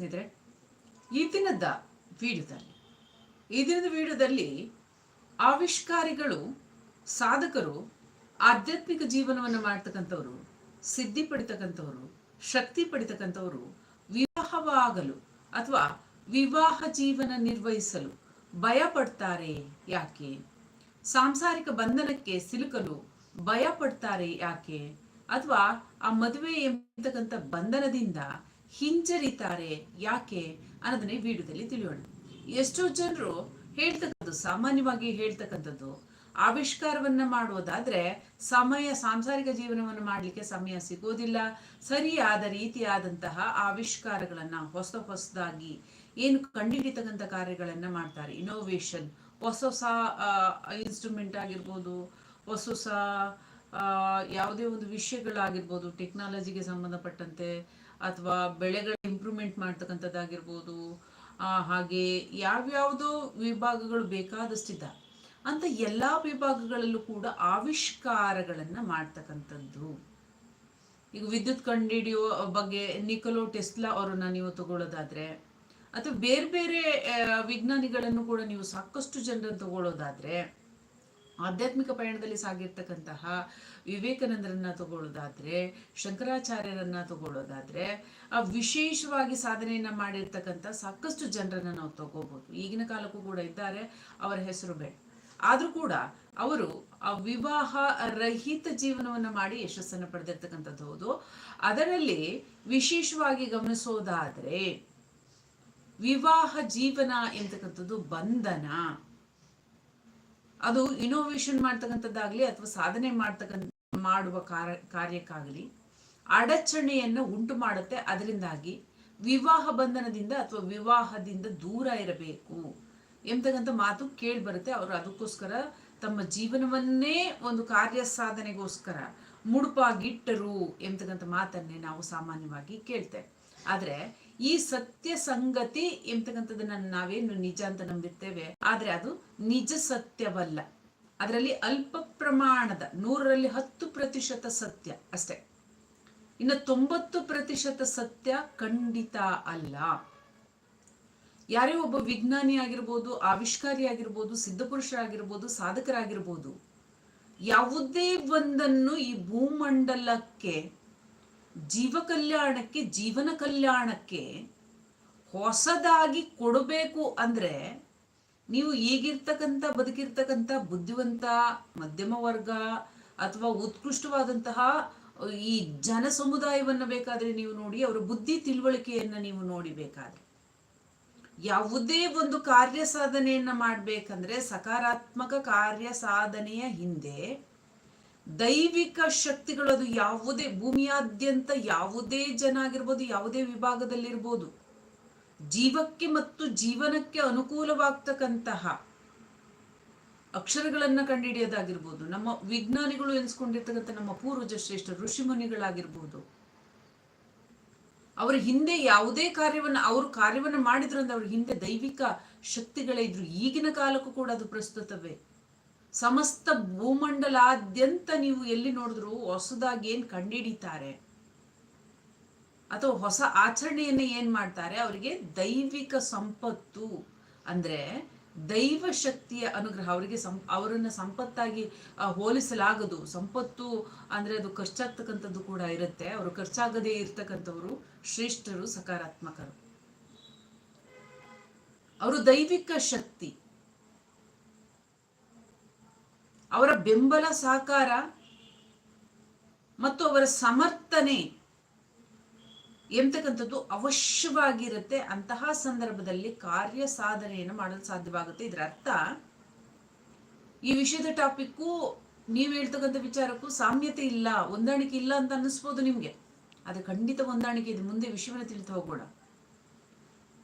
ಸ್ನೇಹಿತರೆ, ಈ ದಿನದ ವಿಡಿಯೋದಲ್ಲಿ, ಈ ದಿನದ ವಿಡಿಯೋದಲ್ಲಿ ಆವಿಷ್ಕಾರಿಗಳು, ಸಾಧಕರು, ಆಧ್ಯಾತ್ಮಿಕ ಜೀವನವನ್ನು ಮಾಡ್ತಕ್ಕಂಥವ್ರು, ಸಿದ್ಧಿ ಪಡಿತಕ್ಕಂಥವ್ರು, ಶಕ್ತಿ ಪಡಿತಕ್ಕಂಥವ್ರು ವಿವಾಹವಾಗಲು ಅಥವಾ ವಿವಾಹ ಜೀವನ ನಿರ್ವಹಿಸಲು ಭಯ ಪಡ್ತಾರೆ ಯಾಕೆ? ಸಾಂಸಾರಿಕ ಬಂಧನಕ್ಕೆ ಸಿಲುಕಲು ಭಯ ಪಡ್ತಾರೆ ಯಾಕೆ? ಅಥವಾ ಆ ಮದುವೆ ಎಂಬತಕ್ಕಂಥ ಬಂಧನದಿಂದ ಹಿಂಜರಿತಾರೆ. ಯಾಕೆ? ಅನ್ನೋದನ್ನ ವಿಡಿಯೋದಲ್ಲಿ ತಿಳಿಯೋಣ. ಎಷ್ಟೋ ಜನರು ಹೇಳ್ತಕ್ಕಂಥದ್ದು, ಸಾಮಾನ್ಯವಾಗಿ ಹೇಳ್ತಕ್ಕಂಥದ್ದು, ಆವಿಷ್ಕಾರವನ್ನ ಮಾಡುವುದಾದ್ರೆ ಸಮಯ, ಸಾಂಸಾರಿಕ ಜೀವನವನ್ನು ಮಾಡಲಿಕ್ಕೆ ಸಮಯ ಸಿಗೋದಿಲ್ಲ. ಸರಿಯಾದ ರೀತಿಯಾದಂತಹ ಆವಿಷ್ಕಾರಗಳನ್ನ ಹೊಸ ಹೊಸದಾಗಿ ಏನು ಕಂಡುಹಿಡಿತಕ್ಕಂಥ ಕಾರ್ಯಗಳನ್ನ ಮಾಡ್ತಾರೆ. ಇನೋವೇಷನ್ ಹೊಸ ಹೊಸ ಇನ್ಸ್ಟ್ರೂಮೆಂಟ್ ಆಗಿರ್ಬೋದು, ಹೊಸ ಹೊಸ ಯಾವುದೇ ಒಂದು ವಿಷಯಗಳಾಗಿರ್ಬೋದು ಟೆಕ್ನಾಲಜಿಗೆ ಸಂಬಂಧಪಟ್ಟಂತೆ ಅಥವಾ ಬೆಳೆಗಳ ಇಂಪ್ರೂವ್ಮೆಂಟ್ ಮಾಡ್ತಕ್ಕಂಥದ್ದಾಗಿರ್ಬೋದು ಹಾಗೆ ಯಾವ್ಯಾವುದೋ ವಿಭಾಗಗಳು ಬೇಕಾದಷ್ಟಿದೆ ಅಂತ ಎಲ್ಲ ವಿಭಾಗಗಳಲ್ಲೂ ಕೂಡ ಆವಿಷ್ಕಾರಗಳನ್ನು ಮಾಡ್ತಕ್ಕಂಥದ್ದು. ಈಗ ವಿದ್ಯುತ್ ಕಂಡುಹಿಡಿಯುವ ಬಗ್ಗೆ ನಿಕೋಲೋ ಟೆಸ್ಲಾ ಅವರನ್ನು ನೀವು ತಗೊಳ್ಳೋದಾದ್ರೆ, ಅಥವಾ ಬೇರೆ ಬೇರೆ ವಿಜ್ಞಾನಿಗಳನ್ನು ಕೂಡ ನೀವು ಸಾಕಷ್ಟು ಜನರನ್ನು ತಗೊಳ್ಳೋದಾದ್ರೆ ಆಧ್ಯಾತ್ಮಿಕ ಪಯಣದಲ್ಲಿ ಸಾಗಿರ್ತಕ್ಕಂತಹ ವಿವೇಕಾನಂದರನ್ನ ತಗೊಳ್ಳೋದಾದ್ರೆ, ಶಂಕರಾಚಾರ್ಯರನ್ನ ತಗೊಳ್ಳೋದಾದ್ರೆ, ಆ ವಿಶೇಷವಾಗಿ ಸಾಧನೆಯನ್ನ ಮಾಡಿರ್ತಕ್ಕಂಥ ಸಾಕಷ್ಟು ಜನರನ್ನ ನಾವು ತಗೋಬಹುದು ಈಗಿನ ಕಾಲಕ್ಕೂ ಕೂಡ ಇದ್ದಾರೆ, ಅವರ ಹೆಸರು ಬೇಡ. ಆದ್ರೂ ಕೂಡ ಅವರು ಆ ವಿವಾಹ ರಹಿತ ಜೀವನವನ್ನ ಮಾಡಿ ಯಶಸ್ಸನ್ನು ಪಡೆದಿರ್ತಕ್ಕಂಥದ್ದು ಹೌದು. ಅದರಲ್ಲಿ ವಿಶೇಷವಾಗಿ ಗಮನಿಸೋದಾದ್ರೆ, ವಿವಾಹ ಜೀವನ ಎಂತಕ್ಕಂಥದ್ದು ಬಂಧನ. ಅದು ಇನೋವೇಷನ್ ಮಾಡ್ತಕ್ಕಂಥದ್ದಾಗಲಿ ಅಥವಾ ಸಾಧನೆ ಮಾಡ್ತಕ್ಕಂಥ, ಮಾಡುವ ಕಾರ, ಕಾರ್ಯಕ್ಕಾಗಲಿ ಅಡಚಣೆಯನ್ನು ಉಂಟು ಮಾಡುತ್ತೆ. ಅದರಿಂದಾಗಿ ವಿವಾಹ ಬಂಧನದಿಂದ ಅಥವಾ ವಿವಾಹದಿಂದ ದೂರ ಇರಬೇಕು ಎಂಬತಕ್ಕಂಥ ಮಾತು ಕೇಳಿ ಬರುತ್ತೆ. ಅವರು ಅದಕ್ಕೋಸ್ಕರ ತಮ್ಮ ಜೀವನವನ್ನೇ ಒಂದು ಕಾರ್ಯ ಸಾಧನೆಗೋಸ್ಕರ ಮುಡುಪಾಗಿಟ್ಟರು ಎಂಬತಕ್ಕಂಥ ಮಾತನ್ನೇ ನಾವು ಸಾಮಾನ್ಯವಾಗಿ ಕೇಳ್ತೇವೆ. ಆದ್ರೆ ಈ ಸತ್ಯ ಸಂಗತಿ ಎಂಬತಕ್ಕಂಥದ್ದನ್ನ ನಾವೇನು ನಿಜ ಅಂತ ನಂಬಿರ್ತೇವೆ, ಆದ್ರೆ ಅದು ನಿಜ ಸತ್ಯವಲ್ಲ. ಅದರಲ್ಲಿ ಅಲ್ಪ ಪ್ರಮಾಣದ, ನೂರರಲ್ಲಿ ಹತ್ತು ಪ್ರತಿಶತ ಸತ್ಯ ಅಷ್ಟೇ. ಇನ್ನು ತೊಂಬತ್ತು ಪ್ರತಿಶತ ಸತ್ಯ ಖಂಡಿತ ಅಲ್ಲ. ಯಾರೇ ಒಬ್ಬ ವಿಜ್ಞಾನಿ ಆಗಿರ್ಬೋದು, ಆವಿಷ್ಕಾರಿ ಆಗಿರ್ಬೋದು, ಸಿದ್ಧಪುರುಷರಾಗಿರ್ಬೋದು, ಸಾಧಕರಾಗಿರ್ಬೋದು, ಯಾವುದೇ ಒಂದನ್ನು ಈ ಭೂಮಂಡಲಕ್ಕೆ ಜೀವ ಕಲ್ಯಾಣಕ್ಕೆ, ಜೀವನ ಕಲ್ಯಾಣಕ್ಕೆ ಹೊಸದಾಗಿ ಕೊಡಬೇಕು ಅಂದರೆ ನೀವು ಈಗಿರ್ತಕ್ಕಂಥ, ಬದುಕಿರ್ತಕ್ಕಂಥ ಬುದ್ಧಿವಂತ, ಮಧ್ಯಮ ವರ್ಗ ಅಥವಾ ಉತ್ಕೃಷ್ಟವಾದಂತಹ ಈ ಜನ ಸಮುದಾಯವನ್ನು ಬೇಕಾದರೆ ನೀವು ನೋಡಿ, ಅವರ ಬುದ್ಧಿ ತಿಳುವಳಿಕೆಯನ್ನು ನೀವು ನೋಡಿ ಬೇಕಾದ್ರೆ. ಯಾವುದೇ ಒಂದು ಕಾರ್ಯ ಸಾಧನೆಯನ್ನು ಮಾಡಬೇಕಂದ್ರೆ ಸಕಾರಾತ್ಮಕ ಕಾರ್ಯ ಸಾಧನೆಯ ಹಿಂದೆ ದೈವಿಕ ಶಕ್ತಿಗಳು ಅದು ಯಾವುದೇ, ಭೂಮಿಯಾದ್ಯಂತ ಯಾವುದೇ ಜನ ಆಗಿರ್ಬೋದು, ಯಾವುದೇ ವಿಭಾಗದಲ್ಲಿರ್ಬೋದು, ಜೀವಕ್ಕೆ ಮತ್ತು ಜೀವನಕ್ಕೆ ಅನುಕೂಲವಾಗ್ತಕ್ಕಂತಹ ಅಕ್ಷರಗಳನ್ನ ಕಂಡುಹಿಡಿಯೋದಾಗಿರ್ಬೋದು ನಮ್ಮ ವಿಜ್ಞಾನಿಗಳು ಎನಿಸ್ಕೊಂಡಿರ್ತಕ್ಕಂಥ ನಮ್ಮ ಪೂರ್ವಜ ಶ್ರೇಷ್ಠ ಋಷಿಮುನಿಗಳಾಗಿರ್ಬೋದು ಅವರ ಹಿಂದೆ ಯಾವುದೇ ಕಾರ್ಯವನ್ನ, ಅವರು ಕಾರ್ಯವನ್ನ ಮಾಡಿದ್ರು ಅಂದ್ರೆ ಅವ್ರ ಹಿಂದೆ ದೈವಿಕ ಶಕ್ತಿಗಳೇ ಇದ್ರು. ಈಗಿನ ಕಾಲಕ್ಕೂ ಕೂಡ ಅದು ಪ್ರಸ್ತುತವೇ. ಸಮಸ್ತ ಭೂಮಂಡಲಾದ್ಯಂತ ನೀವು ಎಲ್ಲಿ ನೋಡಿದ್ರು ಹೊಸದಾಗಿ ಏನ್ ಕಂಡಿಡಿತಾರೆ? ಅಥವಾ ಹೊಸ ಆಚರಣೆಯನ್ನ ಏನ್ ಮಾಡ್ತಾರೆ? ಅವರಿಗೆ ದೈವಿಕ ಸಂಪತ್ತು ಅಂದ್ರೆ ದೈವ ಶಕ್ತಿಯ ಅನುಗ್ರಹ, ಅವರಿಗೆ ಸಂ, ಅವರನ್ನ ಸಂಪತ್ತಾಗಿ ಹೋಲಿಸಲಾಗದು. ಸಂಪತ್ತು ಅಂದ್ರೆ ಅದು ಖರ್ಚಾಗ್ತಕ್ಕಂಥದ್ದು ಕೂಡ ಇರುತ್ತೆ. ಅವರು ಖರ್ಚಾಗದೇ ಇರ್ತಕ್ಕಂಥವ್ರು ಶ್ರೇಷ್ಠರು, ಸಕಾರಾತ್ಮಕರು. ಅವರು ದೈವಿಕ ಶಕ್ತಿ. ಅವರ ಬೆಂಬಲ ಸಹಕಾರ ಮತ್ತು ಅವರ ಸಮರ್ಥನೆ ಎಂತಕ್ಕಂಥದ್ದು ಅವಶ್ಯವಾಗಿರುತ್ತೆ ಅಂತಹ ಸಂದರ್ಭದಲ್ಲಿ ಕಾರ್ಯ ಸಾಧನೆಯನ್ನು ಮಾಡಲು ಸಾಧ್ಯವಾಗುತ್ತೆ. ಇದರ ಅರ್ಥ, ಈ ವಿಷಯದ ಟಾಪಿಕ್ಕು ನೀವು ಹೇಳ್ತಕ್ಕಂಥ ವಿಚಾರಕ್ಕೂ ಸಾಮ್ಯತೆ ಇಲ್ಲ, ಹೊಂದಾಣಿಕೆ ಇಲ್ಲ ಅಂತ ಅನ್ನಿಸ್ಬೋದು ನಿಮ್ಗೆ. ಅದು ಖಂಡಿತ ಹೊಂದಾಣಿಕೆ ಇದೆ. ಮುಂದೆ ವಿಷಯವನ್ನು ತಿಳಿತು ಹೋಗೋಣ.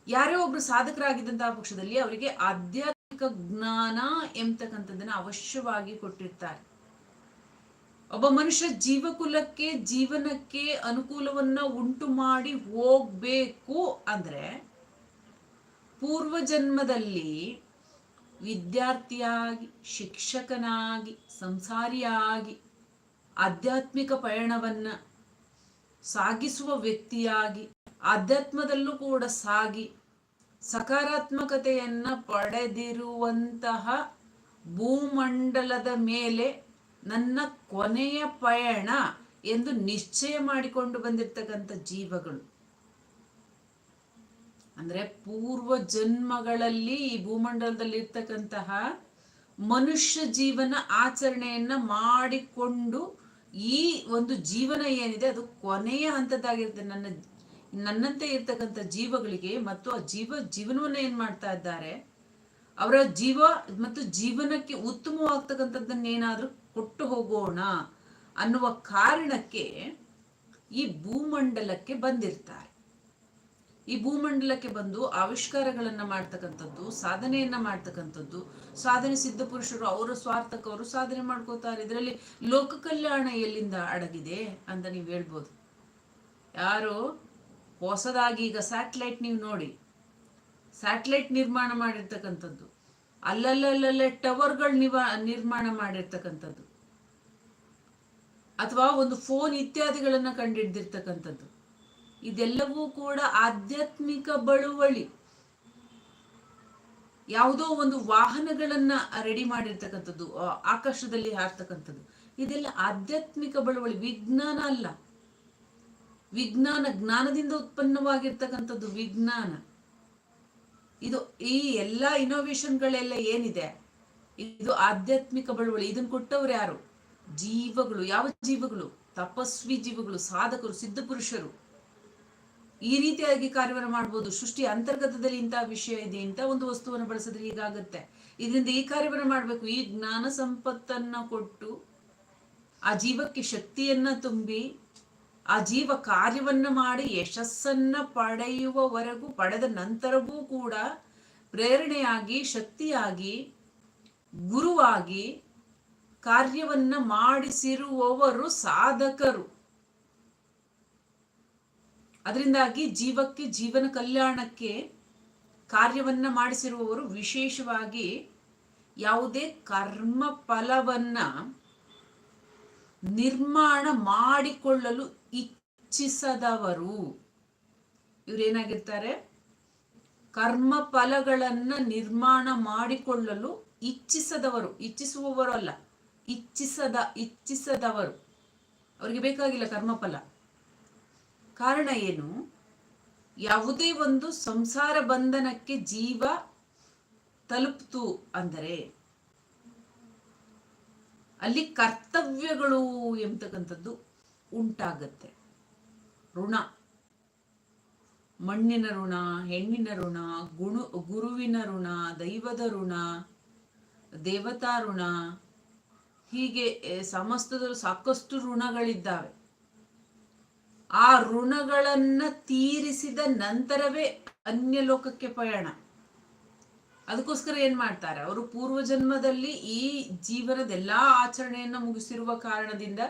ಯಾರೇ ಒಬ್ರು ಸಾಧಕರಾಗಿದ್ದಂತಹ ಪಕ್ಷದಲ್ಲಿ ಅವರಿಗೆ ಆಧ್ಯಾತ್ಮಿಕ ಜ್ಞಾನ ಎಂಬತಕ್ಕಂಥದ್ದನ್ನ ಅವಶ್ಯವಾಗಿ ಕೊಟ್ಟಿರ್ತಾರೆ. ಒಬ್ಬ ಮನುಷ್ಯ ಜೀವಕುಲಕ್ಕೆ, ಜೀವನಕ್ಕೆ ಅನುಕೂಲವನ್ನ ಉಂಟು ಮಾಡಿ ಹೋಗ್ಬೇಕು ಅಂದ್ರೆ ಪೂರ್ವ ಜನ್ಮದಲ್ಲಿ ವಿದ್ಯಾರ್ಥಿಯಾಗಿ, ಶಿಕ್ಷಕನಾಗಿ, ಸಂಸಾರಿಯಾಗಿ, ಆಧ್ಯಾತ್ಮಿಕ ಪಯಣವನ್ನ ಸಾಗಿಸುವ ವ್ಯಕ್ತಿಯಾಗಿ, ಆಧ್ಯಾತ್ಮದಲ್ಲೂ ಕೂಡ ಸಾಗಿ ಸಕಾರಾತ್ಮಕತೆಯನ್ನ ಪಡೆದಿರುವಂತಹ ಭೂಮಂಡಲದ ಮೇಲೆ ನನ್ನ ಕೊನೆಯ ಪಯಣ ಎಂದು ನಿಶ್ಚಯ ಮಾಡಿಕೊಂಡು ಬಂದಿರತಕ್ಕಂಥ ಜೀವಗಳು. ಅಂದ್ರೆ ಪೂರ್ವ ಜನ್ಮಗಳಲ್ಲಿ ಈ ಭೂಮಂಡಲದಲ್ಲಿ ಇರ್ತಕ್ಕಂತಹ ಮನುಷ್ಯ ಜೀವನ ಆಚರಣೆಯನ್ನ ಮಾಡಿಕೊಂಡು ಈ ಒಂದು ಜೀವನ ಏನಿದೆ ಅದು ಕೊನೆಯ ಹಂತದಾಗಿರುತ್ತೆ ನನ್ನ ನನ್ನಂತೆ ಇರ್ತಕ್ಕಂಥ ಜೀವಗಳಿಗೆ ಮತ್ತು ಆ ಜೀವ ಜೀವನವನ್ನ ಏನ್ ಮಾಡ್ತಾ ಇದ್ದಾರೆ, ಅವರ ಜೀವ ಮತ್ತು ಜೀವನಕ್ಕೆ ಉತ್ತಮವಾಗ್ತಕ್ಕಂಥದ್ದನ್ನೇನಾದ್ರೂ ಕೊಟ್ಟು ಹೋಗೋಣ ಅನ್ನುವ ಕಾರಣಕ್ಕೆ ಈ ಭೂಮಂಡಲಕ್ಕೆ ಬಂದಿರ್ತಾರೆ. ಈ ಭೂಮಂಡಲಕ್ಕೆ ಬಂದು ಆವಿಷ್ಕಾರಗಳನ್ನ ಮಾಡ್ತಕ್ಕಂಥದ್ದು, ಸಾಧನೆಯನ್ನ ಮಾಡ್ತಕ್ಕಂಥದ್ದು, ಸಾಧನೆ ಸಿದ್ಧ ಪುರುಷರು ಅವರ ಸ್ವಾರ್ಥಕ್ಕವರು ಸಾಧನೆ ಮಾಡ್ಕೋತಾರೆ. ಇದರಲ್ಲಿ ಲೋಕ ಕಲ್ಯಾಣ ಎಲ್ಲಿಂದ ಅಡಗಿದೆ ಅಂತ ನೀವು ಹೇಳ್ಬೋದು. ಯಾರು? ಹೊಸದಾಗಿ ಈಗ ಸ್ಯಾಟ್ಲೈಟ್ ನೀವು ನೋಡಿ. ಸ್ಯಾಟ್ಲೈಟ್ ನಿರ್ಮಾಣ ಮಾಡಿರ್ತಕ್ಕಂಥದ್ದು. ಅಲ್ಲಲ್ಲಲ್ಲಲ್ಲೇ ಟವರ್ಗಳು ನಿವ, ನಿರ್ಮಾಣ ಮಾಡಿರ್ತಕ್ಕಂಥದ್ದು. ಅಥವಾ ಒಂದು ಫೋನ್ ಇತ್ಯಾದಿಗಳನ್ನು ಕಂಡಿಡ್ದಿರ್ತಕ್ಕಂಥದ್ದು. ಇದೆಲ್ಲವೂ ಕೂಡ ಆಧ್ಯಾತ್ಮಿಕ ಬಳುವಳಿ. ಯಾವುದೋ ಒಂದು ವಾಹನಗಳನ್ನ ರೆಡಿ ಮಾಡಿರ್ತಕ್ಕಂಥದ್ದು ಆಕಾಶದಲ್ಲಿ ಹಾರ್ತಕ್ಕಂಥದ್ದು. ಇದೆಲ್ಲ ಆಧ್ಯಾತ್ಮಿಕ ಬಳುವಳಿ, ವಿಜ್ಞಾನ ಅಲ್ಲ. ವಿಜ್ಞಾನ ಜ್ಞಾನದಿಂದ ಉತ್ಪನ್ನವಾಗಿರ್ತಕ್ಕಂಥದ್ದು ವಿಜ್ಞಾನ. ಇದು ಈ ಎಲ್ಲಾ ಇನೋವೇಷನ್ಗಳೆಲ್ಲ ಏನಿದೆ? ಇದು ಆಧ್ಯಾತ್ಮಿಕ ಬಳುವಳಿ. ಇದನ್ನು ಕೊಟ್ಟವ್ರು ಯಾರು? ಜೀವಗಳು. ಯಾವ ಜೀವಗಳು? ತಪಸ್ವಿ ಜೀವಗಳು. ಸಾಧಕರು, ಸಿದ್ಧ ಪುರುಷರು. ಈ ರೀತಿಯಾಗಿ ಕಾರ್ಯವನ್ನು ಮಾಡಬಹುದು ಸೃಷ್ಟಿ ಅಂತರ್ಗತದಲ್ಲಿ ಇಂತಹ ವಿಷಯ ಇದೆ. ಇಂಥ ಒಂದು ವಸ್ತುವನ್ನು ಬಳಸಿದ್ರೆ ಹೀಗಾಗುತ್ತೆ. ಇದರಿಂದ ಈ ಕಾರ್ಯವನ್ನು ಮಾಡಬೇಕು. ಈ ಜ್ಞಾನ ಸಂಪತ್ತನ್ನ ಕೊಟ್ಟು ಆ ಜೀವಕ್ಕೆ ಶಕ್ತಿಯನ್ನ ತುಂಬಿ ಆ ಜೀವ ಕಾರ್ಯವನ್ನು ಮಾಡಿ ಯಶಸ್ಸನ್ನ ಪಡೆಯುವವರೆಗೂ, ಪಡೆದ ನಂತರವೂ ಕೂಡ ಪ್ರೇರಣೆಯಾಗಿ, ಶಕ್ತಿಯಾಗಿ, ಗುರುವಾಗಿ ಕಾರ್ಯವನ್ನ ಮಾಡಿಸಿರುವವರು ಸಾಧಕರು. ಅದರಿಂದಾಗಿ ಜೀವಕ್ಕೆ, ಜೀವನ ಕಲ್ಯಾಣಕ್ಕೆ ಕಾರ್ಯವನ್ನ ಮಾಡಿಸಿರುವವರು ವಿಶೇಷವಾಗಿ ಯಾವುದೇ ಕರ್ಮ ಫಲವನ್ನ ನಿರ್ಮಾಣ ಮಾಡಿಕೊಳ್ಳಲು ಇಚ್ಛಿಸದವರು. ಇವರೇನಾಗಿರ್ತಾರೆ? ಕರ್ಮ ಫಲಗಳನ್ನ ನಿರ್ಮಾಣ ಮಾಡಿಕೊಳ್ಳಲು ಇಚ್ಛಿಸದವರು. ಇಚ್ಛಿಸುವವರು ಅಲ್ಲ, ಇಚ್ಛಿಸದ, ಇಚ್ಛಿಸದವರು. ಅವರಿಗೆ ಬೇಕಾಗಿಲ್ಲ ಕರ್ಮಫಲ. ಕಾರಣ ಏನು? ಯಾವುದೇ ಒಂದು ಸಂಸಾರ ಬಂಧನಕ್ಕೆ ಜೀವ ತಲುಪ್ತು ಅಂದರೆ, ಅಲ್ಲಿ ಕರ್ತವ್ಯಗಳು ಎಂಬತಕ್ಕಂಥದ್ದು ಉಂಟಾಗತ್ತೆ. ಋಣ. ಮಣ್ಣಿನ ಋಣ, ಹೆಣ್ಣಿನ ಋಣ, ಗುಣ, ಗುರುವಿನ ಋಣ, ದೈವದ ಋಣ, ದೇವತಾ ಋಣ, ಹೀಗೆ ಸಮಸ್ತದಲ್ಲಿ ಸಾಕಷ್ಟು ಋಣಗಳಿದ್ದಾವೆ. ಆ ಋಣಗಳನ್ನ ತೀರಿಸಿದ ನಂತರವೇ ಅನ್ಯ ಲೋಕಕ್ಕೆ ಪಯಣ. ಅದಕ್ಕೋಸ್ಕರ ಏನ್ ಮಾಡ್ತಾರೆ? ಅವರು ಪೂರ್ವ ಜನ್ಮದಲ್ಲಿ ಈ ಜೀವನದ ಎಲ್ಲಾ ಆಚರಣೆಯನ್ನ ಮುಗಿಸಿರುವ ಕಾರಣದಿಂದ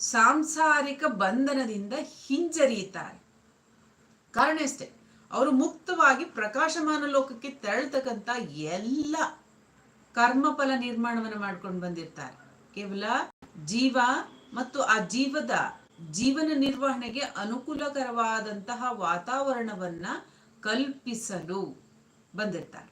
ಸಾಂಸಾರಿಕ ಬಂಧನದಿಂದ ಹಿಂಜರಿಯುತ್ತಾರೆ. ಕಾರಣ ಅಷ್ಟೇ ಅವರು ಮುಕ್ತವಾಗಿ ಪ್ರಕಾಶಮಾನ ಲೋಕಕ್ಕೆ ತೆರಳತಕ್ಕಂತ ಎಲ್ಲ ಕರ್ಮಫಲ ನಿರ್ಮಾಣವನ್ನು ಮಾಡ್ಕೊಂಡು ಬಂದಿರ್ತಾರೆ. ಕೇವಲ ಜೀವ ಮತ್ತು ಆ ಜೀವದ ಜೀವನ ನಿರ್ವಹಣೆಗೆ ಅನುಕೂಲಕರವಾದಂತಹ ವಾತಾವರಣವನ್ನ ಕಲ್ಪಿಸಲು ಬಂದಿರ್ತಾರೆ.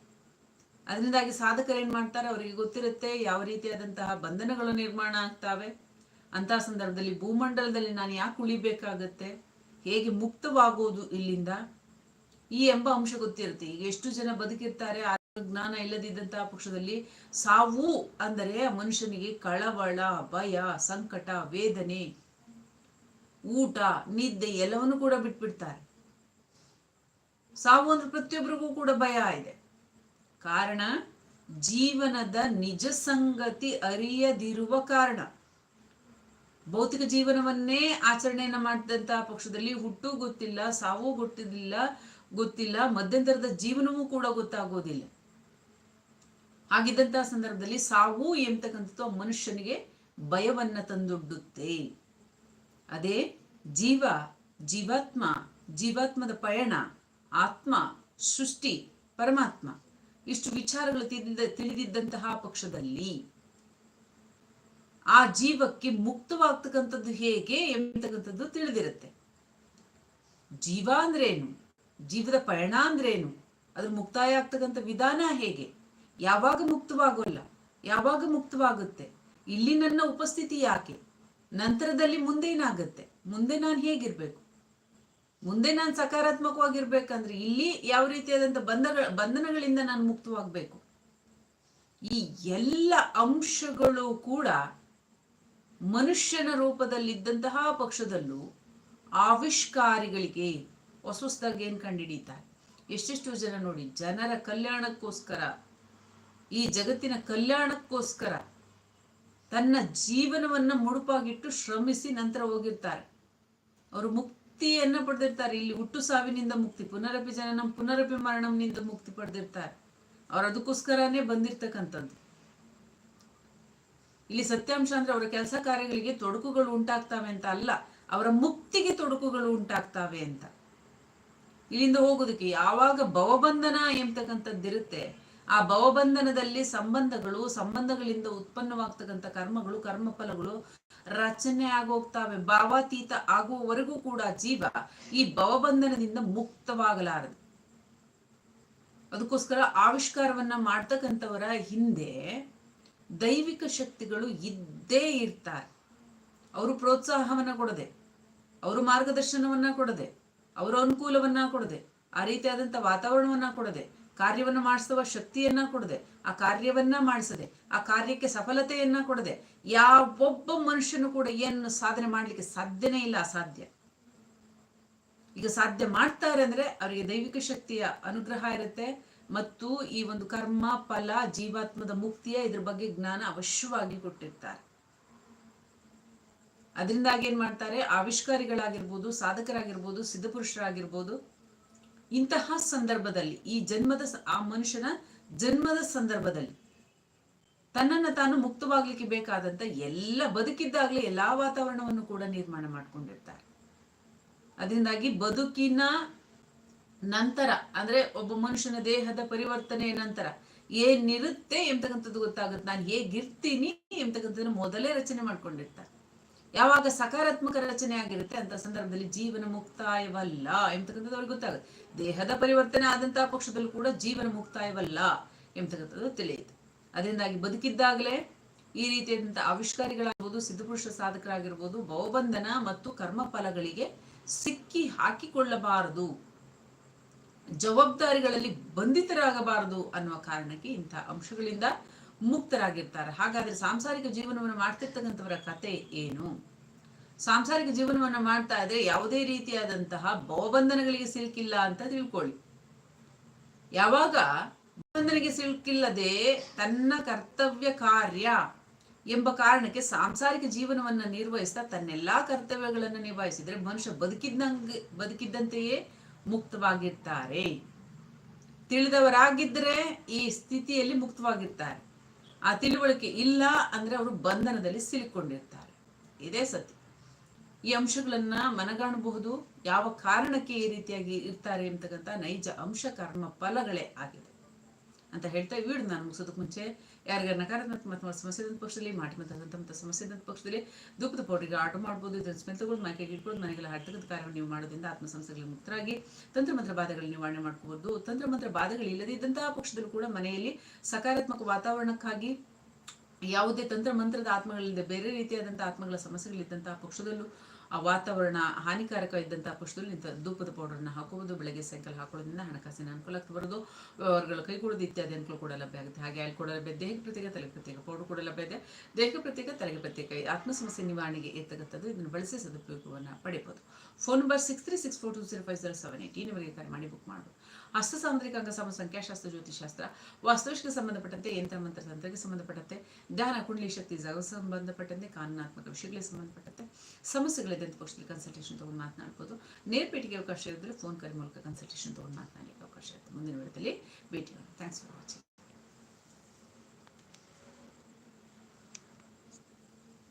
ಅದರಿಂದಾಗಿ ಸಾಧಕರು ಏನ್ ಮಾಡ್ತಾರೆ? ಅವರಿಗೆ ಗೊತ್ತಿರುತ್ತೆ ಯಾವ ರೀತಿಯಾದಂತಹ ಬಂಧನಗಳು ನಿರ್ಮಾಣ ಆಗ್ತಾವೆ. ಅಂತಹ ಸಂದರ್ಭದಲ್ಲಿ ಭೂಮಂಡಲದಲ್ಲಿ ನಾನು ಯಾಕೆ ಉಳಿಬೇಕಾಗತ್ತೆ? ಹೇಗೆ ಮುಕ್ತವಾಗುವುದು ಇಲ್ಲಿಂದ? ಈ ಎಂಬ ಅಂಶ ಗೊತ್ತಿರುತ್ತೆ. ಈಗ ಎಷ್ಟು ಜನ ಬದುಕಿರ್ತಾರೆ ಜ್ಞಾನ ಇಲ್ಲದಿದ್ದಂತಹ ಪಕ್ಷದಲ್ಲಿ ಸಾವು ಅಂದರೆ ಮನುಷ್ಯನಿಗೆ ಕಳವಳ, ಭಯ, ಸಂಕಟ, ವೇದನೆ, ಊಟ, ನಿದ್ದೆ ಎಲ್ಲವನ್ನು ಕೂಡ ಬಿಟ್ಬಿಡ್ತಾರೆ. ಸಾವು ಅಂದ್ರೆ ಪ್ರತಿಯೊಬ್ಬರಿಗೂ ಕೂಡ ಭಯ ಇದೆ. ಕಾರಣ, ಜೀವನದ ನಿಜ ಸಂಗತಿ ಅರಿಯದಿರುವ ಕಾರಣ. ಭೌತಿಕ ಜೀವನವನ್ನೇ ಆಚರಣೆಯನ್ನ ಮಾಡಿದಂತಹ ಪಕ್ಷದಲ್ಲಿ ಹುಟ್ಟು ಗೊತ್ತಿಲ್ಲ, ಸಾವು ಗೊತ್ತಿಲ್ಲ ಗೊತ್ತಿಲ್ಲ, ಮಧ್ಯಂತರದ ಜೀವನವೂ ಕೂಡ ಗೊತ್ತಾಗೋದಿಲ್ಲ. ಹಾಗಿದ್ದಂತಹ ಸಂದರ್ಭದಲ್ಲಿ ಸಾವು ಎಂಬತಕ್ಕಂಥದ್ದು ಮನುಷ್ಯನಿಗೆ ಭಯವನ್ನ ತಂದೊಡ್ಡುತ್ತೆ. ಅದೇ ಜೀವ, ಜೀವಾತ್ಮ, ಜೀವಾತ್ಮದ ಪಯಣ, ಆತ್ಮ, ಸೃಷ್ಟಿ, ಪರಮಾತ್ಮ ಇಷ್ಟು ವಿಚಾರಗಳು ತಿಳಿದ ತಿಳಿದಿದ್ದಂತಹ ಪಕ್ಷದಲ್ಲಿ ಆ ಜೀವಕ್ಕೆ ಮುಕ್ತವಾಗ್ತಕ್ಕಂಥದ್ದು ಹೇಗೆ ಎಂಬತಕ್ಕಂಥದ್ದು ತಿಳಿದಿರುತ್ತೆ. ಜೀವ ಅಂದ್ರೇನು? ಜೀವದ ಪಯಣ ಅಂದ್ರೇನು? ಅದ್ರ ಮುಕ್ತಾಯ ಆಗ್ತಕ್ಕಂಥ ವಿಧಾನ ಹೇಗೆ? ಯಾವಾಗ ಮುಕ್ತವಾಗೋಲ್ಲ? ಯಾವಾಗ ಮುಕ್ತವಾಗುತ್ತೆ? ಇಲ್ಲಿ ನನ್ನ ಉಪಸ್ಥಿತಿ ಯಾಕೆ? ನಂತರದಲ್ಲಿ ಮುಂದೆ ಏನಾಗುತ್ತೆ ಮುಂದೆ ನಾನು ಹೇಗಿರ್ಬೇಕು? ಮುಂದೆ ನಾನು ಸಕಾರಾತ್ಮಕವಾಗಿರ್ಬೇಕಂದ್ರೆ ಇಲ್ಲಿ ಯಾವ ರೀತಿಯಾದಂಥ ಬಂಧಗಳ, ಬಂಧನಗಳಿಂದ ನಾನು ಮುಕ್ತವಾಗಬೇಕು. ಈ ಎಲ್ಲ ಅಂಶಗಳು ಕೂಡ ಮನುಷ್ಯನ ರೂಪದಲ್ಲಿದ್ದಂತಹ ಪಕ್ಷದಲ್ಲೂ ಆವಿಷ್ಕಾರಿಗಳಿಗೆ ಹೊಸ ಹೊಸದಾಗಿ ಏನು ಕಂಡುಹಿಡಿತಾರೆ ಎಷ್ಟೆಷ್ಟು ಜನ ನೋಡಿ, ಜನರ ಕಲ್ಯಾಣಕ್ಕೋಸ್ಕರ, ಈ ಜಗತ್ತಿನ ಕಲ್ಯಾಣಕ್ಕೋಸ್ಕರ ತನ್ನ ಜೀವನವನ್ನ ಮುಡುಪಾಗಿಟ್ಟು ಶ್ರಮಿಸಿ ನಂತರ ಹೋಗಿರ್ತಾರೆ. ಅವರು ಮುಕ್ತಿಯನ್ನ ಪಡೆದಿರ್ತಾರೆ. ಇಲ್ಲಿ ಹುಟ್ಟು ಸಾವಿನಿಂದ ಮುಕ್ತಿ ಪುನರಪಿ ಜನನ ಪುನರಪಿ ಮರಣಂನಿಂದ ಮುಕ್ತಿ ಪಡೆದಿರ್ತಾರೆ. ಅವ್ರು ಅದಕ್ಕೋಸ್ಕರನೇ ಬಂದಿರ್ತಕ್ಕಂಥದ್ದು. ಇಲ್ಲಿ ಸತ್ಯಾಂಶ ಅಂದ್ರೆ ಅವರ ಕೆಲಸ ಕಾರ್ಯಗಳಿಗೆ ತೊಡಕುಗಳು ಉಂಟಾಗ್ತವೆ ಅಂತ ಅಲ್ಲ, ಅವರ ಮುಕ್ತಿಗೆ ತೊಡಕುಗಳು ಉಂಟಾಗ್ತವೆ ಅಂತ. ಇಲ್ಲಿಂದ ಹೋಗೋದಕ್ಕೆ ಯಾವಾಗ ಭವಬಂಧನ ಎಂಬತಕ್ಕಂಥದ್ದಿರುತ್ತೆ ಆ ಭವಬಂಧನದಲ್ಲಿ ಸಂಬಂಧಗಳು, ಸಂಬಂಧಗಳಿಂದ ಉತ್ಪನ್ನವಾಗ್ತಕ್ಕಂಥ ಕರ್ಮಗಳು, ಕರ್ಮಫಲಗಳು ರಚನೆ ಆಗೋಗ್ತಾವೆ. ಭಾವಾತೀತ ಆಗುವವರೆಗೂ ಕೂಡ ಜೀವ ಈ ಭವಬಂಧನದಿಂದ ಮುಕ್ತವಾಗಲಾರದು. ಅದಕ್ಕೋಸ್ಕರ ಆವಿಷ್ಕಾರವನ್ನ ಮಾಡ್ತಕ್ಕಂಥವರ ಹಿಂದೆ ದೈವಿಕ ಶಕ್ತಿಗಳು ಇದ್ದೇ ಇರ್ತಾರೆ. ಅವರು ಪ್ರೋತ್ಸಾಹವನ್ನ ಕೊಡದೆ, ಅವರು ಮಾರ್ಗದರ್ಶನವನ್ನ ಕೊಡದೆ, ಅವರ ಅನುಕೂಲವನ್ನ ಕೊಡದೆ, ಆ ರೀತಿಯಾದಂಥ ವಾತಾವರಣವನ್ನ ಕೊಡದೆ, ಕಾರ್ಯವನ್ನು ಮಾಡಿಸುವ ಶಕ್ತಿಯನ್ನ ಕೊಡದೆ, ಆ ಕಾರ್ಯವನ್ನ ಮಾಡಿಸದೆ, ಆ ಕಾರ್ಯಕ್ಕೆ ಸಫಲತೆಯನ್ನ ಕೊಡದೆ, ಯಾವೊಬ್ಬ ಮನುಷ್ಯನು ಕೂಡ ಏನು ಸಾಧನೆ ಮಾಡ್ಲಿಕ್ಕೆ ಸಾಧ್ಯನೇ ಇಲ್ಲ, ಅಸಾಧ್ಯ. ಈಗ ಸಾಧ್ಯ ಮಾಡ್ತಾರೆ ಅಂದ್ರೆ ಅವರಿಗೆ ದೈವಿಕ ಶಕ್ತಿಯ ಅನುಗ್ರಹ ಇರುತ್ತೆ ಮತ್ತು ಈ ಒಂದು ಕರ್ಮ, ಫಲ, ಜೀವಾತ್ಮದ ಮುಕ್ತಿಯ ಇದ್ರ ಬಗ್ಗೆ ಜ್ಞಾನ ಅವಶ್ಯವಾಗಿ ಕೊಟ್ಟಿರ್ತಾರೆ. ಅದರಿಂದಾಗಿ ಏನ್ ಮಾಡ್ತಾರೆ? ಆವಿಷ್ಕಾರಿಗಳಾಗಿರ್ಬೋದು, ಸಾಧಕರಾಗಿರ್ಬೋದು, ಸಿದ್ಧಪುರುಷರಾಗಿರ್ಬೋದು, ಇಂತಹ ಸಂದರ್ಭದಲ್ಲಿ, ಈ ಜನ್ಮದ ಆ ಮನುಷ್ಯನ ಜನ್ಮದ ಸಂದರ್ಭದಲ್ಲಿ ತನ್ನನ್ನು ತಾನು ಮುಕ್ತವಾಗ್ಲಿಕ್ಕೆ ಬೇಕಾದಂತ ಎಲ್ಲ ಬದುಕಿದ್ದಾಗಲೇ ಎಲ್ಲಾ ವಾತಾವರಣವನ್ನು ಕೂಡ ನಿರ್ಮಾಣ ಮಾಡ್ಕೊಂಡಿರ್ತಾರೆ. ಅದರಿಂದಾಗಿ ಬದುಕಿನ ನಂತರ, ಅಂದ್ರೆ ಒಬ್ಬ ಮನುಷ್ಯನ ದೇಹದ ಪರಿವರ್ತನೆ ನಂತರ ಏನಿರುತ್ತೆ ಎಂತಕ್ಕಂಥದ್ದು ಗೊತ್ತಾಗುತ್ತೆ. ನಾನು ಹೇಗಿರ್ತೀನಿ ಎಂತಕ್ಕಂಥದ್ದನ್ನು ಮೊದಲೇ ರಚನೆ ಮಾಡ್ಕೊಂಡಿರ್ತಾರೆ. ಯಾವಾಗ ಸಕಾರಾತ್ಮಕ ರಚನೆ ಆಗಿರುತ್ತೆ ಅಂತ ಸಂದರ್ಭದಲ್ಲಿ ಜೀವನ ಮುಕ್ತಾಯವಲ್ಲ ಎಂತಕ್ಕಂಥದ್ದು ಅವ್ರಿಗೆ ಗೊತ್ತಾಗುತ್ತೆ. ದೇಹದ ಪರಿವರ್ತನೆ ಆದಂತಹ ಪಕ್ಷದಲ್ಲೂ ಕೂಡ ಜೀವನ ಮುಕ್ತಾಯವಲ್ಲ ಎಂತಕ್ಕಂಥದ್ದು ತಿಳಿಯುತ್ತೆ. ಅದರಿಂದಾಗಿ ಬದುಕಿದ್ದಾಗಲೇ ಈ ರೀತಿಯಾದಂತಹ ಆವಿಷ್ಕಾರಿಗಳಾಗಿರ್ಬೋದು ಸಿದ್ಧಪುರುಷ ಸಾಧಕರಾಗಿರ್ಬೋದು, ಭವಬಂಧನ ಮತ್ತು ಕರ್ಮಫಲಗಳಿಗೆ ಸಿಕ್ಕಿ ಹಾಕಿಕೊಳ್ಳಬಾರದು. ಜವಾಬ್ದಾರಿಗಳಲ್ಲಿ ಬಂಧಿತರಾಗಬಾರದು ಅನ್ನುವ ಕಾರಣಕ್ಕೆ ಇಂತಹ ಅಂಶಗಳಿಂದ ಮುಕ್ತರಾಗಿರ್ತಾರೆ. ಹಾಗಾದ್ರೆ ಸಾಂಸಾರಿಕ ಜೀವನವನ್ನು ಮಾಡ್ತಿರ್ತಕ್ಕಂಥವರ ಕತೆ ಏನು? ಸಾಂಸಾರಿಕ ಜೀವನವನ್ನು ಮಾಡ್ತಾ ಇದ್ರೆ ಯಾವುದೇ ರೀತಿಯಾದಂತಹ ಭವಬಂಧನಗಳಿಗೆ ಸಿಲುಕಿಲ್ಲ ಅಂತ ತಿಳ್ಕೊಳ್ಳಿ. ಯಾವಾಗ ಬಂಧನಿಗೆ ಸಿಲುಕಿಲ್ಲದೆ ತನ್ನ ಕರ್ತವ್ಯ ಕಾರ್ಯ ಎಂಬ ಕಾರಣಕ್ಕೆ ಸಾಂಸಾರಿಕ ಜೀವನವನ್ನ ನಿರ್ವಹಿಸ್ತಾ ತನ್ನೆಲ್ಲಾ ಕರ್ತವ್ಯಗಳನ್ನು ನಿಭಾಯಿಸಿದ್ರೆ ಮನುಷ್ಯ ಬದುಕಿದ್ದಂಗೆ, ಬದುಕಿದ್ದಂತೆಯೇ ಮುಕ್ತವಾಗಿರ್ತಾರೆ. ತಿಳಿದವರಾಗಿದ್ದರೆ ಈ ಸ್ಥಿತಿಯಲ್ಲಿ ಮುಕ್ತವಾಗಿರ್ತಾರೆ. ಆ ತಿಳುವಳಿಕೆ ಇಲ್ಲ ಅಂದ್ರೆ ಅವರು ಬಂಧನದಲ್ಲಿ ಸಿಲುಕೊಂಡಿರ್ತಾರೆ. ಇದೇ ಸತ್ಯ. ಈ ಅಂಶಗಳನ್ನ ಮನಗಾಣಬಹುದು. ಯಾವ ಕಾರಣಕ್ಕೆ ಈ ರೀತಿಯಾಗಿ ಇರ್ತಾರೆ ಅಂತಕ್ಕಂಥ ನೈಜ ಅಂಶ, ಕರ್ಮ, ಫಲಗಳೇ ಆಗಿದೆ. ಅಂತ ಹೇಳ್ತಾ ವಿಡಿಯೋ ನಾನು ಮುಗಿಸೋದಕ್ಕೆ ಮುಂಚೆ ಯಾರಿಗಾರ ನಕಾರಾತ್ಮಕ ಸಮಸ್ಯೆ ಪಕ್ಷದಲ್ಲಿ, ಮಾಟಿ ಮತ್ತು ಸಮಸ್ಯೆ ಪಕ್ಷದಲ್ಲಿ ದುಃಖದ ಪೌಡ್ರಿಗೆ ಆಟ ಮಾಡ್ಬೋದು, ಇದನ್ನು ಸ್ಮೆಲ್ ತಗೊಂಡು ಮೈಕೆಗೆ ಇಟ್ಕೊಂಡು ಮನೆಗೆಲ್ಲ ಹರ್ತಕ್ಕಂಥ ಕಾರ್ಯವನ್ನು ನೀವು ಮಾಡೋದ್ರಿಂದ ಆತ್ಮ ಸಮಸ್ಯೆಗಳಿಗೆ ಮುಕ್ತರಾಗಿ ತಂತ್ರಮಂತ್ರ ಬಾಧೆಗಳನ್ನು ನಿವಾರಣೆ ಮಾಡ್ಕೋಬಹುದು ತಂತ್ರಮಂತ್ರ ಬಾಧೆಗಳು ಇಲ್ಲದಿದ್ದಂತಹ ಪಕ್ಷದಲ್ಲೂ ಕೂಡ ಮನೆಯಲ್ಲಿ ಸಕಾರಾತ್ಮಕ ವಾತಾವರಣಕ್ಕಾಗಿ ಯಾವುದೇ ತಂತ್ರ ಮಂತ್ರದ ಆತ್ಮಗಳಿಲ್ಲದೆ ಬೇರೆ ರೀತಿಯಾದಂತಹ ಆತ್ಮಗಳ ಸಮಸ್ಯೆಗಳಿದ್ದಂತಹ ಪಕ್ಷದಲ್ಲೂ ಆ ವಾತಾವರಣ ಹಾನಿಕಾರಕ ಇದ್ದಂತಹ ಪಕ್ಷದಲ್ಲಿ ನಿಂತ ಧೂಪದ ಪೌಡರ್ನ ಹಾಕುವುದು, ಬೆಳಗ್ಗೆ ಸಾಯಂಕಾಲ ಹಾಕೋದ್ರಿಂದ ಹಣಕಾಸಿನ ಅನುಕೂಲ ಬರೋದು ವ್ಯವಹಾರಗಳು ಕೈಗೂಡೋದು ಇತ್ಯಾದಿ ಅನುಕೂಲ ಕೂಡ ಲಭ್ಯ ಆಗುತ್ತೆ. ಹಾಗೆ ಅಲ್ಲಿ ಕೂಡ ಲಭ್ಯ. ದೇಹಕ್ಕೆ ಪ್ರತ್ಯೇಕ ತಲೆ ಪ್ರತ್ಯೇಕ ಪೌಡರ್ ಕೂಡ ಲಭ್ಯ ಇದೆ. ದೇಹಕ್ಕೆ ಪ್ರತ್ಯೇಕ, ತಲೆಗೆ ಪ್ರತ್ಯೇಕ. ಆತ್ಮ ಸಮಸ್ಯೆ ನಿವಾರಣೆಗೆ ಇರ್ತಕ್ಕಂಥದ್ದು ಇದನ್ನು ಬಳಸಿ ಸದುಪಯೋಗವನ್ನು ಪಡೆಯಬಹುದು. Phone number six three six four two zero five zero seven eight. ಈ ನಿಮಗೆ ಕರೆ ಮಾಡಿ ಬುಕ್ ಮಾಡಬಹುದು ಹಸ್ತ ಅಂಗ ಸಮ ಸಂಖ್ಯಾಶಾಸ್ತ್ರ ಜ್ಯೋತಿಷಾಸ್ತ್ರ ವಾಸ್ತುವಿಗೆ ಸಂಬಂಧಪಟ್ಟಂತೆ, ಯಂತ್ರ ಮಂತ್ರ ತಂತ್ರಕ್ಕೆ ಸಂಬಂಧಪಟ್ಟಂತೆ, ಧ್ಯಾನ, ಕುಂಡಲಿ, ಶಕ್ತಿ ಜಗ ಸಂಬಂಧಪಟ್ಟಂತೆ, ಕಾನೂನಾತ್ಮಕ ವಿಷಯಗಳಿಗೆ ಸಂಬಂಧಪಟ್ಟಂತೆ ಸಮಸ್ಯೆಗಳಿದೆ ಅಂತ ಪಕ್ಷದಲ್ಲಿ ಕನ್ಸಲ್ಟೇಷನ್ ತೊಗೊಂಡು ಮಾತನಾಡ್ಬೋದು. ನೇರ್ಪೇಟಿಗೆ ಅವಕಾಶ ಇದ್ದರೆ ಫೋನ್ ಕರೆ ಮೂಲಕ ಕನ್ಸಲ್ಟೇಷನ್ ತೊಗೊಂಡು ಮಾತನಾಡಲಿಕ್ಕೆ ಅವಕಾಶ ಇರುತ್ತೆ. ಮುಂದಿನ ವಿಡಿಯೋದಲ್ಲಿ ಭೇಟಿ ಥ್ಯಾಂಕ್ಸ್ ಫಾರ್ ವಾಚಿಂಗ್